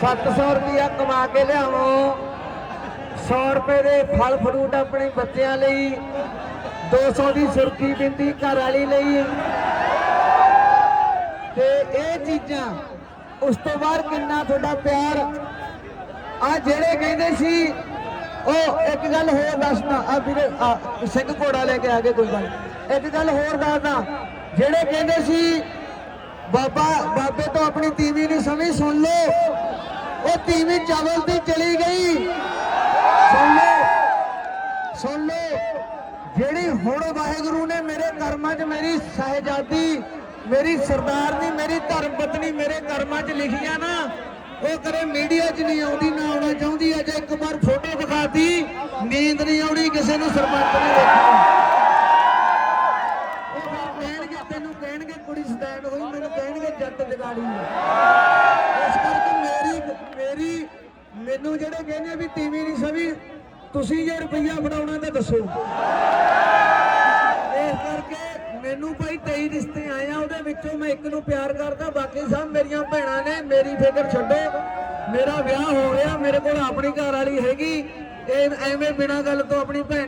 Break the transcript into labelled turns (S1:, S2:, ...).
S1: 700 ਰੁਪਇਆ ਕਮਾ ਕੇ ਲਿਆਵੋ 100 ਰੁਪਏ ਦੇ ਫਲ ਫਰੂਟ ਆਪਣੇ ਬੱਚਿਆਂ ਲਈ 200 ਦੀ ਸੁਰਖੀ ਬਿੰਦੀ ਘਰ ਵਾਲੀ ਲਈ। ਤੇ ਇਹ ਚੀਜ਼ਾਂ, ਉਸ ਤੋਂ ਬਾਅਦ ਕਿੰਨਾ ਤੁਹਾਡਾ ਪਿਆਰ। ਆ ਜਿਹੜੇ ਕਹਿੰਦੇ ਸੀ, ਉਹ ਇੱਕ ਗੱਲ ਹੋਰ ਦੱਸਦਾ। ਆ ਵੀਰੇ ਸਿੰਘ ਘੋੜਾ ਲੈ ਕੇ ਆ ਗਏ ਕੋਈ ਗੱਲ। ਇੱਕ ਗੱਲ ਹੋਰ ਦੱਸਦਾ, ਜਿਹੜੇ ਕਹਿੰਦੇ ਸੀ, ਬਾਬਾ, ਬਾਬੇ ਤੋਂ ਆਪਣੀ ਤੀਵੀ ਨਹੀਂ ਸਮਝ ਸੁਣ ਲਓ। ਉਹ ਤੀਵੀਂ ਚਾਵਲ ਦੀ ਚਲੀ ਗਈ। ਸੁਣ ਲਓ ਸੁਣ ਲਓ, ਜਿਹੜੀ ਹੁਣ ਵਾਹਿਗੁਰੂ ਨੇ ਮੇਰੇ ਕਰਮਾਂ 'ਚ ਮੇਰੀ ਸਹਿਜਾਦੀ, ਮੇਰੀ ਸਰਦਾਰਨੀ, ਮੇਰੀ ਧਰਮ ਪਤਨੀ ਮੇਰੇ ਕਰਮਾਂ 'ਚ ਲਿਖੀ ਨਾ, ਉਹ ਕਰੇ ਮੀਡੀਆ 'ਚ ਨਹੀਂ ਆਉਂਦੀ, ਨਾ ਆਉਣਾ ਚਾਹੁੰਦੀ, ਅਜੇ ਇੱਕ ਵਾਰ ਫੋਟੋ ਦਿਖਾਤੀ ਨੀਂਦ ਨਹੀਂ ਆਉਣੀ, ਕਿਸੇ ਨੂੰ ਸਰਪੰਚ ਨੇ ਦੇਖਣਾ। ਉਹ ਫਿਰ ਕਹਿਣਗੇ, ਤੈਨੂੰ ਕਹਿਣਗੇ ਕੁੜੀ ਸਟੈਂਡ ਹੋਈ, ਮੈਨੂੰ ਕਹਿਣਗੇ ਜੱਟ ਜਗਾੜੀ ਇਸ ਕਰਕੇ ਮੇਰੀ ਮੇਰੀ ਮੈਨੂੰ ਜਿਹੜੇ ਕਹਿੰਦੇ ਵੀ ਤੀਵੀਂ ਨਹੀਂ ਸਭੀ, ਤੁਸੀਂ ਜੇ ਰੁਪਈਆ ਬਣਾਉਣਾ ਤਾਂ ਦੱਸੋ। ਇਸ ਕਰਕੇ ਮੈਨੂੰ ਭਾਈ 23 ਰਿਸ਼ਤੇ ਆਏ ਆ, ਉਹਦੇ ਵਿੱਚੋਂ ਮੈਂ ਇੱਕ ਨੂੰ ਪਿਆਰ ਕਰਦਾ, ਬਾਕੀ ਸਭ ਮੇਰੀਆਂ ਭੈਣਾਂ ਨੇ, ਮੇਰੀ ਫਿਕਰ ਛੱਡੋ। ਮੇਰਾ ਵਿਆਹ ਹੋ ਗਿਆ, ਮੇਰੇ ਕੋਲ ਆਪਣੀ ਘਰ ਵਾਲੀ ਹੈਗੀ, ਇਹ ਐਵੇਂ ਬਿਨਾਂ ਗੱਲ ਤੋਂ ਆਪਣੀ ਭੈਣ